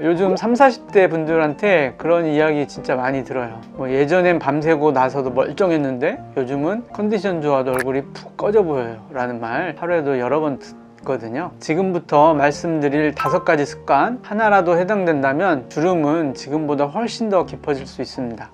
요즘 3, 40대 분들한테 그런 이야기 진짜 많이 들어요. 뭐 예전엔 밤새고 나서도 멀쩡했는데 요즘은 컨디션 좋아도 얼굴이 푹 꺼져 보여요. 라는 말 하루에도 여러 번 듣거든요. 지금부터 말씀드릴 다섯 가지 습관 하나라도 해당된다면 주름은 지금보다 훨씬 더 깊어질 수 있습니다.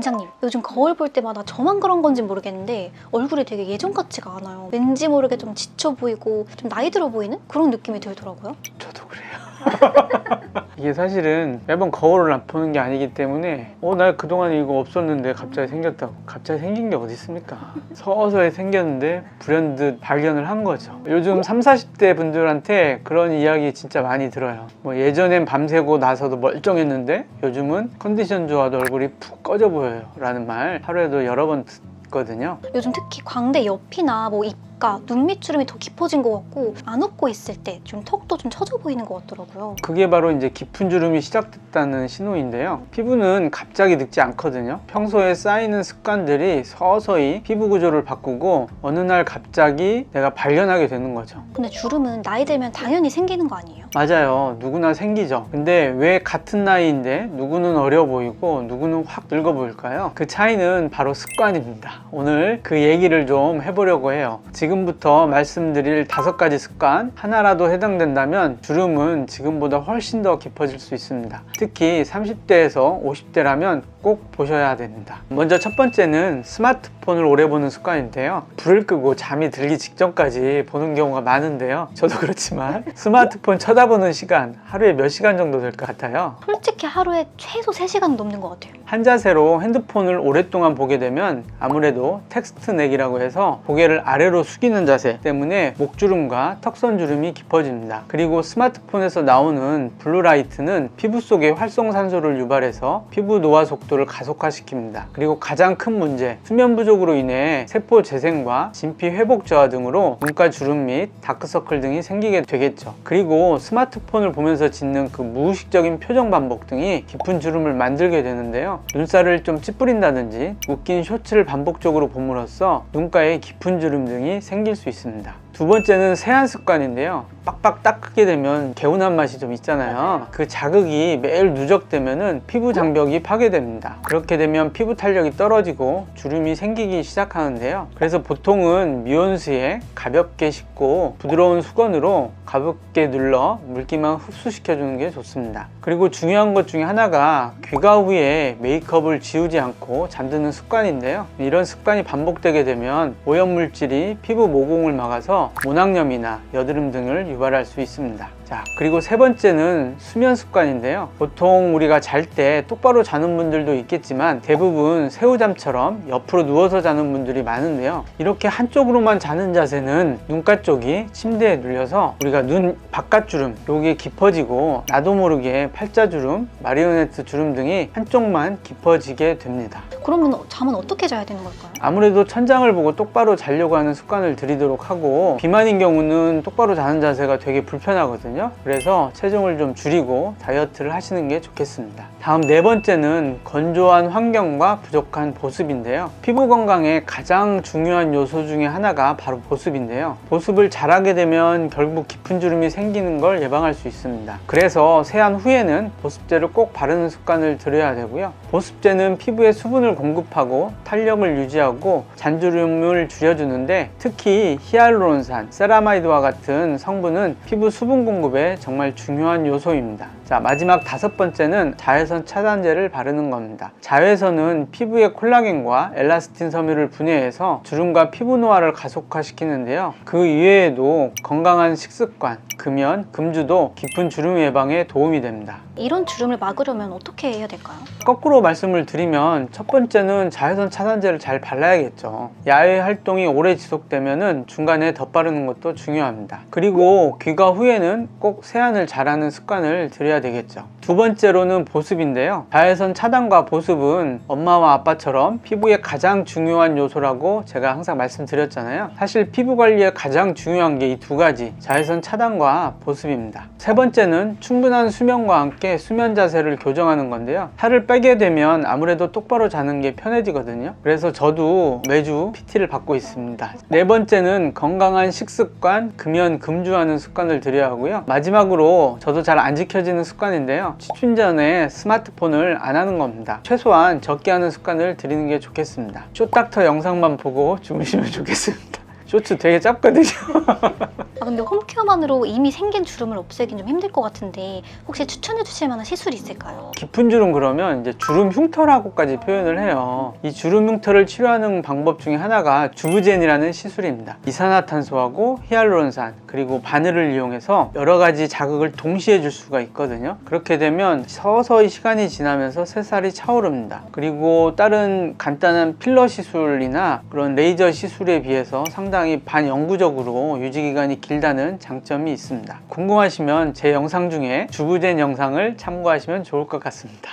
원장님, 요즘 거울 볼 때마다 저만 그런 건지 모르겠는데 얼굴이 되게 예전 같지가 않아요. 왠지 모르게 좀 지쳐 보이고 좀 나이 들어 보이는 그런 느낌이 들더라고요. 저도 그래요. 이게 사실은 매번 거울을 안 보는 게 아니기 때문에 어, 나 그동안 이거 없었는데 갑자기 생겼다고. 갑자기 생긴 게 어디 있습니까? 서서히 생겼는데 불현듯 발견을 한 거죠. 요즘 3, 40대 분들한테 그런 이야기 진짜 많이 들어요. 뭐 예전엔 밤새고 나서도 멀쩡했는데 요즘은 컨디션 좋아도 얼굴이 푹 꺼져 보여요. 라는 말 하루에도 여러 번 듣거든요. 요즘 특히 광대 옆이나 뭐 입 가, 눈밑 주름이 더 깊어진 것 같고 안 웃고 있을 때 좀 턱도 좀 처져 보이는 것 같더라고요. 그게 바로 이제 깊은 주름이 시작됐다는 신호인데요. 피부는 갑자기 늙지 않거든요. 평소에 쌓이는 습관들이 서서히 피부 구조를 바꾸고 어느 날 갑자기 내가 발견하게 되는 거죠. 근데 주름은 나이 들면 당연히 생기는 거 아니에요? 맞아요. 누구나 생기죠. 근데 왜 같은 나이인데 누구는 어려 보이고 누구는 확 늙어 보일까요? 그 차이는 바로 습관입니다. 오늘 그 얘기를 좀 해보려고 해요. 지금 부터 말씀드릴 다섯 가지 습관 하나라도 해당된다면 주름은 지금보다 훨씬 더 깊어질 수 있습니다. 특히 30대에서 50대라면 꼭 보셔야 됩니다. 먼저 첫 번째는 스마트폰을 오래 보는 습관인데요. 불을 끄고 잠이 들기 직전까지 보는 경우가 많은데요. 저도 그렇지만 스마트폰 쳐다보는 시간 하루에 몇 시간 정도 될 것 같아요. 솔직히 하루에 최소 3시간 넘는 것 같아요. 한 자세로 핸드폰을 오랫동안 보게 되면 아무래도 텍스트 내기라고 해서 고개를 아래로 숙이는 자세 때문에 목주름과 턱선주름이 깊어집니다. 그리고 스마트폰에서 나오는 블루라이트는 피부 속에 활성산소를 유발해서 피부 노화 속도를 가속화시킵니다. 그리고 가장 큰 문제, 수면 부족으로 인해 세포 재생과 진피 회복 저하 등으로 눈가 주름 및 다크서클 등이 생기게 되겠죠. 그리고 스마트폰을 보면서 짓는 그 무의식적인 표정 반복 등이 깊은 주름을 만들게 되는데요. 눈살을 좀 찌푸린다든지 웃긴 쇼츠를 반복적으로 봄으로써 눈가에 깊은 주름 등이 생길 수 있습니다. 두 번째는 세안 습관인데요. 빡빡 닦게 되면 개운한 맛이 좀 있잖아요. 그 자극이 매일 누적되면은 피부 장벽이 파괴됩니다. 그렇게 되면 피부 탄력이 떨어지고 주름이 생기기 시작하는데요. 그래서 보통은 미온수에 가볍게 씻고 부드러운 수건으로 가볍게 눌러 물기만 흡수시켜 주는 게 좋습니다. 그리고 중요한 것 중에 하나가 귀가 후에 메이크업을 지우지 않고 잠드는 습관인데요. 이런 습관이 반복되게 되면 오염물질이 피부 모공을 막아서 모낭염이나 여드름 등을 유발할 수 있습니다. 자, 그리고 세 번째는 수면 습관인데요. 보통 우리가 잘 때 똑바로 자는 분들도 있겠지만 대부분 새우잠처럼 옆으로 누워서 자는 분들이 많은데요. 이렇게 한쪽으로만 자는 자세는 눈가 쪽이 침대에 눌려서 우리가 눈 바깥 주름, 요게 깊어지고 나도 모르게 팔자주름, 마리오네트 주름 등이 한쪽만 깊어지게 됩니다. 그러면 잠은 어떻게 자야 되는 걸까요? 아무래도 천장을 보고 똑바로 자려고 하는 습관을 들이도록 하고 비만인 경우는 똑바로 자는 자세가 되게 불편하거든요 그래서 체중을 좀 줄이고 다이어트를 하시는 게 좋겠습니다. 다음 네 번째는 건조한 환경과 부족한 보습인데요. 피부 건강에 가장 중요한 요소 중에 하나가 바로 보습인데요. 보습을 잘하게 되면 결국 깊은 주름이 생기는 걸 예방할 수 있습니다. 그래서 세안 후에는 보습제를 꼭 바르는 습관을 들여야 되고요. 보습제는 피부에 수분을 공급하고 탄력을 유지하고 잔주름을 줄여주는데 특히 히알루론산, 세라마이드와 같은 성분은 피부 수분 공급 에 정말 중요한 요소입니다. 자 마지막 다섯 번째는 자외선 차단제를 바르는 겁니다. 자외선은 피부의 콜라겐과 엘라스틴 섬유를 분해해서 주름과 피부 노화를 가속화시키는데요. 그 이외에도 건강한 식습관, 금연, 금주도 깊은 주름 예방에 도움이 됩니다. 이런 주름을 막으려면 어떻게 해야 될까요? 거꾸로 말씀을 드리면 첫 번째는 자외선 차단제를 잘 발라야겠죠. 야외 활동이 오래 지속되면은 중간에 덧바르는 것도 중요합니다. 그리고 귀가 후에는 꼭 세안을 잘하는 습관을 들여야 되겠죠. 두 번째로는 보습인데요. 자외선 차단과 보습은 엄마와 아빠처럼 피부의 가장 중요한 요소라고 제가 항상 말씀드렸잖아요. 사실 피부 관리에 가장 중요한 게 이 두 가지 자외선 차단과 보습입니다. 세 번째는 충분한 수면과 함께 수면 자세를 교정하는 건데요. 살을 빼게 되면 아무래도 똑바로 자는 게 편해지거든요. 그래서 저도 매주 PT를 받고 있습니다. 네 번째는 건강한 식습관, 금연, 금주하는 습관을 들여야 하고요. 마지막으로 저도 잘 안 지켜지는 습관인데요. 취침 전에 스마트폰을 안 하는 겁니다. 최소한 적게 하는 습관을 들이는 게 좋겠습니다. 쇼닥터 영상만 보고 주무시면 좋겠습니다. 쇼츠 되게 짧거든요. 아 근데 홈케어만으로 이미 생긴 주름을 없애긴 좀 힘들 것 같은데 혹시 추천해 주실 만한 시술이 있을까요? 깊은 주름 그러면 이제 주름 흉터라고까지 표현을 해요. 이 주름 흉터를 치료하는 방법 중에 하나가 주부젠이라는 시술입니다. 이산화탄소하고 히알루론산 그리고 바늘을 이용해서 여러 가지 자극을 동시에 줄 수가 있거든요. 그렇게 되면 서서히 시간이 지나면서 새살이 차오릅니다. 그리고 다른 간단한 필러 시술이나 그런 레이저 시술에 비해서 상당히 반영구적으로 유지 기간이 길다는 장점이 있습니다. 궁금하시면 제 영상 중에 주부젠 영상을 참고하시면 좋을 것 같습니다.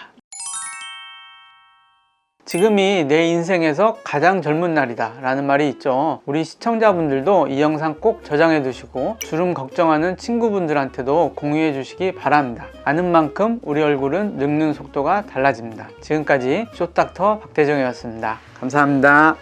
지금이 내 인생에서 가장 젊은 날이다 라는 말이 있죠. 우리 시청자분들도 이 영상 꼭 저장해 두시고 주름 걱정하는 친구분들한테도 공유해 주시기 바랍니다. 아는 만큼 우리 얼굴은 늙는 속도가 달라집니다. 지금까지 쇼닥터 박대정이었습니다. 감사합니다